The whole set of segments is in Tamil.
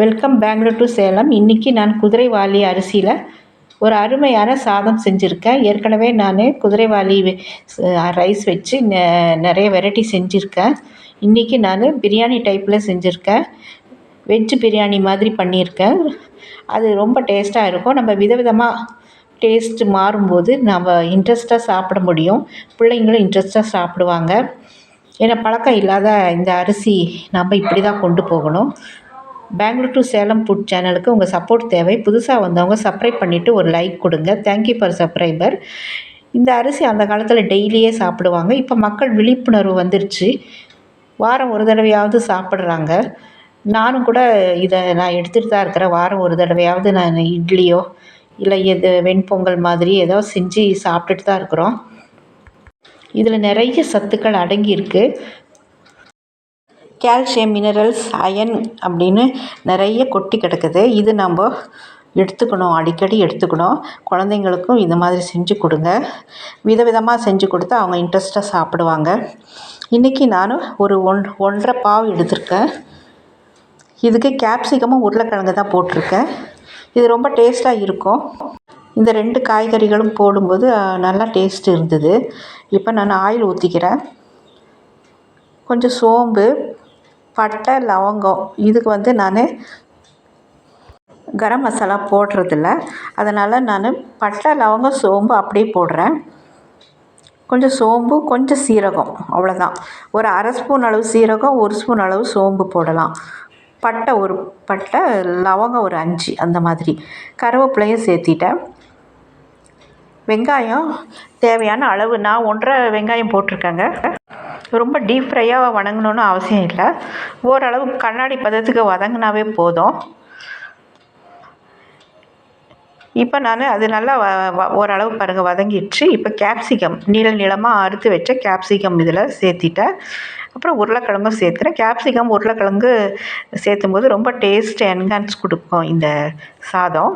வெல்கம் பெங்களூர் டு சேலம் இன்றைக்கி நான் குதிரைவாலி அரிசியில் ஒரு அருமையான சாதம் செஞ்சுருக்கேன். ஏற்கனவே நான் குதிரைவாலி ரைஸ் வச்சு நெ நிறைய வெரைட்டி செஞ்சுருக்கேன். இன்றைக்கி நான் பிரியாணி டைப்பில் செஞ்சுருக்கேன். வெஜ்ஜு பிரியாணி மாதிரி பண்ணியிருக்கேன். அது ரொம்ப டேஸ்ட்டாக இருக்கும். நம்ம விதவிதமாக டேஸ்ட்டு மாறும்போது நம்ம இன்ட்ரெஸ்ட்டாக சாப்பிட முடியும். பிள்ளைங்களும் இன்ட்ரெஸ்ட்டாக சாப்பிடுவாங்க. ஏன்னா பழக்கம் இல்லாத இந்த அரிசி நம்ம இப்படி தான் கொண்டு போகணும். பெங்களூர் டு சேலம் ஃபுட் சேனலுக்கு உங்கள் சப்போர்ட் தேவை. புதுசாக வந்தவங்க சப்ஸ்கிரைப் பண்ணிவிட்டு ஒரு லைக் கொடுங்க. தேங்க்யூ ஃபார் சப்ஸ்கிரைபர் இந்த அரிசி அந்த காலத்தில் டெய்லியே சாப்பிடுவாங்க. இப்போ மக்கள் விழிப்புணர்வு வந்துருச்சு. வாரம் ஒரு தடவையாவது சாப்பிட்றாங்க. நானும் கூட இதை நான் எடுத்துகிட்டு தான் இருக்கிறேன். வாரம் ஒரு தடவையாவது நான் இட்லியோ இல்லை எது வெண்பொங்கல் மாதிரி ஏதோ செஞ்சு சாப்பிட்டுட்டு தான் இருக்கிறோம். இதில் நிறைய சத்துக்கள் அடங்கியிருக்கு. கால்சியம் மினரல்ஸ் அயன் அப்படின்னு நிறைய கொட்டி கிடக்குது. இது நம்ம எடுத்துக்கணும் அடிக்கடி எடுத்துக்கணும். குழந்தைங்களுக்கும் இந்த மாதிரி செஞ்சு கொடுங்க. விதவிதமாக செஞ்சு கொடுத்து அவங்க இன்ட்ரெஸ்ட்டாக சாப்பிடுவாங்க. இன்றைக்கி நான் ஒரு ஒன் ஒன்றரை பாவு எடுத்திருக்கேன். இதுக்கு கேப்சிகமும் உருளைக்கிழங்கு தான் போட்டிருக்கேன். இது ரொம்ப டேஸ்ட்டாக இருக்கும். இந்த ரெண்டு காய்கறிகளும் போடும்போது நல்லா டேஸ்ட் இருந்தது. இப்போ நான் ஆயில் ஊற்றிக்கிறேன் கொஞ்சம் சோம்பு பட்டை லவங்கம். இதுக்கு வந்து நான் கரம் மசாலா போடுறதில்ல. அதனால் நான் பட்டை லவங்கம் சோம்பு அப்படியே போடுறேன். கொஞ்சம் சோம்பு கொஞ்சம் சீரகம். அவ்வளோதான் ஒரு அரை ஸ்பூன் அளவு சீரகம் ஒரு ஸ்பூன் அளவு சோம்பு போடலாம். பட்டை ஒரு பட்டை லவங்கம் ஒரு அஞ்சு அந்த மாதிரி. கருவேப்பிலையும் சேர்த்திட்டேன். வெங்காயம் தேவையான அளவு நான் ஒன்றரை வெங்காயம் போட்டிருக்கேங்க. ரொம்ப டீப் ஃப்ரையாக வணங்கணும்னு அவசியம் இல்லை. ஓரளவு கண்ணாடி பதத்துக்கு வதங்கினாவே போதும். இப்போ நான் அது நல்லா வ வ ஓரளவு பாருங்கள் வதங்கிடுச்சு. இப்போ கேப்சிகம் நீள நீளமாக அறுத்து வச்ச கேப்சிகம் இதில் சேர்த்திட்டேன். அப்புறம் உருளைக்கிழங்கும் சேர்த்துறேன். கேப்சிகம் உருளைக்கிழங்கு சேர்த்தும் போது ரொம்ப டேஸ்ட் என்ஹான்ஸ் கொடுக்கும் இந்த சாதம்.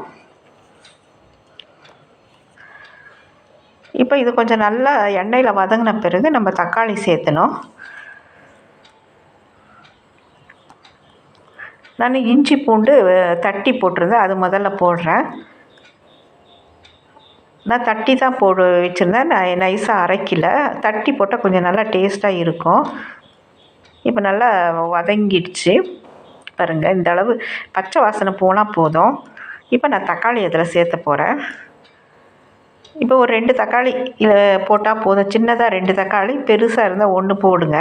இப்போ இது கொஞ்சம் நல்லா எண்ணெயில் வதங்கின பிறகு நம்ம தக்காளி சேர்த்தணும். நான் இஞ்சி பூண்டு தட்டி போட்டிருந்தேன். அது முதல்ல போடுறேன். நான் தட்டி தான் போடு வச்சுருந்தேன். நான் நைஸாக அரைக்கல. தட்டி போட்டால் கொஞ்சம் நல்லா டேஸ்ட்டாக இருக்கும். இப்போ நல்லா வதங்கிடுச்சு. பாருங்கள் இந்த அளவு பச்சை வாசனை போனால் போதும். இப்போ நான் தக்காளி அதில் சேர்த்த போகிறேன் இப்போ ஒரு ரெண்டு தக்காளி போட்டால் போதும். சின்னதாக ரெண்டு தக்காளி பெருசாக இருந்தால் ஒன்று போடுங்க.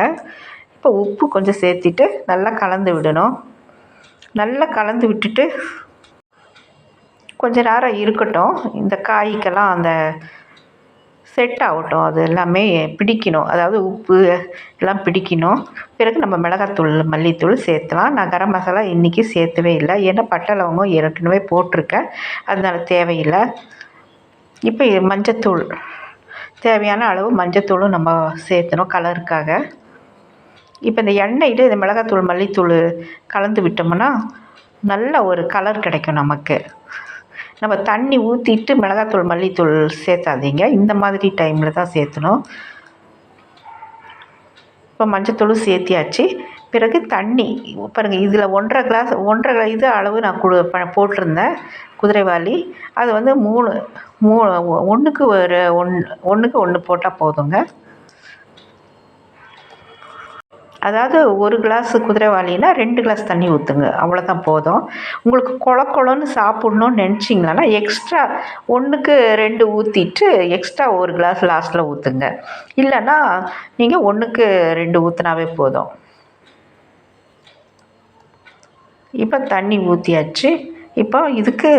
இப்போ உப்பு கொஞ்சம் சேர்த்திட்டு நல்லா கலந்து விடணும். நல்லா கலந்து விட்டுட்டு கொஞ்ச நேரம் இருக்கட்டும். இந்த காய்க்கெல்லாம் அந்த செட் ஆகட்டும். அது எல்லாமே பிடிக்கணும். அதாவது உப்பு எல்லாம் பிடிக்கணும். பிறகு நம்ம மிளகாத்தூள் மல்லித்தூள் சேர்த்துலாம். நான் கரம் மசாலா இன்றைக்கி சேர்த்தவே இல்லை. ஏன்னா பட்டை லவங்கம் ஏற்கனவே போட்டிருக்கேன். அதனால் தேவையில்லை. இப்போ மஞ்சத்தூள். தேவையான அளவு மஞ்சத்தூளும் நம்ம சேர்த்தணும் கலருக்காக. இப்போ இந்த எண்ணெயில் இந்த மிளகாத்தூள் மல்லித்தூள் கலந்து விட்டோம்னா நல்ல ஒரு கலர் கிடைக்கும் நமக்கு. நம்ம தண்ணி ஊற்றிட்டு மிளகாத்தூள் மல்லித்தூள் சேர்த்தாதீங்க. இந்த மாதிரி டைமில் தான் சேர்த்தணும். இப்போ மஞ்சத்தூளும் சேர்த்தியாச்சு. பிறகு தண்ணி. பாருங்கள் இதில் ஒன்றரை கிளாஸ் ஒன்றரை இது அளவு நான் கொடு போட்டிருந்தேன் குதிரைவாளி அது வந்து மூணு மூ ஒன்றுக்கு ஒரு ஒன் ஒன்றுக்கு ஒன்று போட்டால் போதுங்க. அதாவது ஒரு கிளாஸ் குதிரைவாளினா ரெண்டு கிளாஸ் தண்ணி ஊற்றுங்க அவ்வளோதான் போதும். உங்களுக்கு குள குளம்னு சாப்பிட்ணுன்னு நினச்சிங்கன்னா எக்ஸ்ட்ரா ஒன்றுக்கு ரெண்டு ஊற்றிட்டு எக்ஸ்ட்ரா ஒரு கிளாஸ் லாஸ்ட்டில் ஊற்றுங்க இல்லைன்னா நீங்கள் ஒன்றுக்கு ரெண்டு ஊற்றினாவே போதும். இப்போ தண்ணி ஊற்றியாச்சு இப்போ இதுக்கு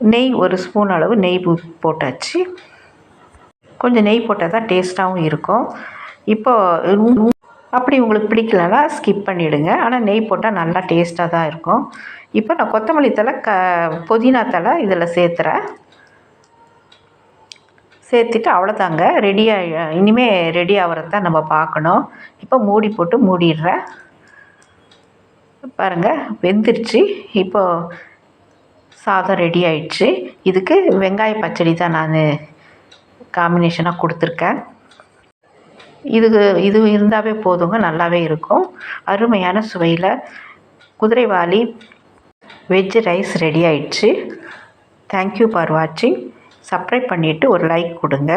நெய் ஒரு ஸ்பூன் அளவு நெய் போட்டாச்சு. கொஞ்சம் நெய் போட்டால் தான் டேஸ்ட்டாகவும் இருக்கும். இப்போ அப்படி உங்களுக்கு பிடிக்கலன்னா ஸ்கிப் பண்ணிவிடுங்க ஆனால் நெய் போட்டால் நல்லா டேஸ்ட்டாக தான் இருக்கும். இப்போ நான் கொத்தமல்லி தலை க புதினா தலை இதில் சேர்த்துறேன். சேர்த்துட்டு அவ்வளோதாங்க ரெடியாக இனிமேல் ரெடி ஆகிறத தான் நம்ம பார்க்கணும். இப்போ மூடி போட்டு மூடிடுறேன். பாருங்கள் வெந்துருச்சு. இப்போது சாதம் ரெடி ஆயிடுச்சு. இதுக்கு வெங்காய பச்சடி தான் நான் காம்பினேஷனாக கொடுத்துருக்கேன். இது இது இருந்தாவே போதுங்க நல்லாவே இருக்கும். அருமையான சுவையில் குதிரைவாலி வெஜ் ரைஸ் ரெடி ஆயிடுச்சு. தேங்க்யூ ஃபார் வாட்சிங் சப்ஸ்கிரைப் பண்ணிவிட்டு ஒரு லைக் கொடுங்க.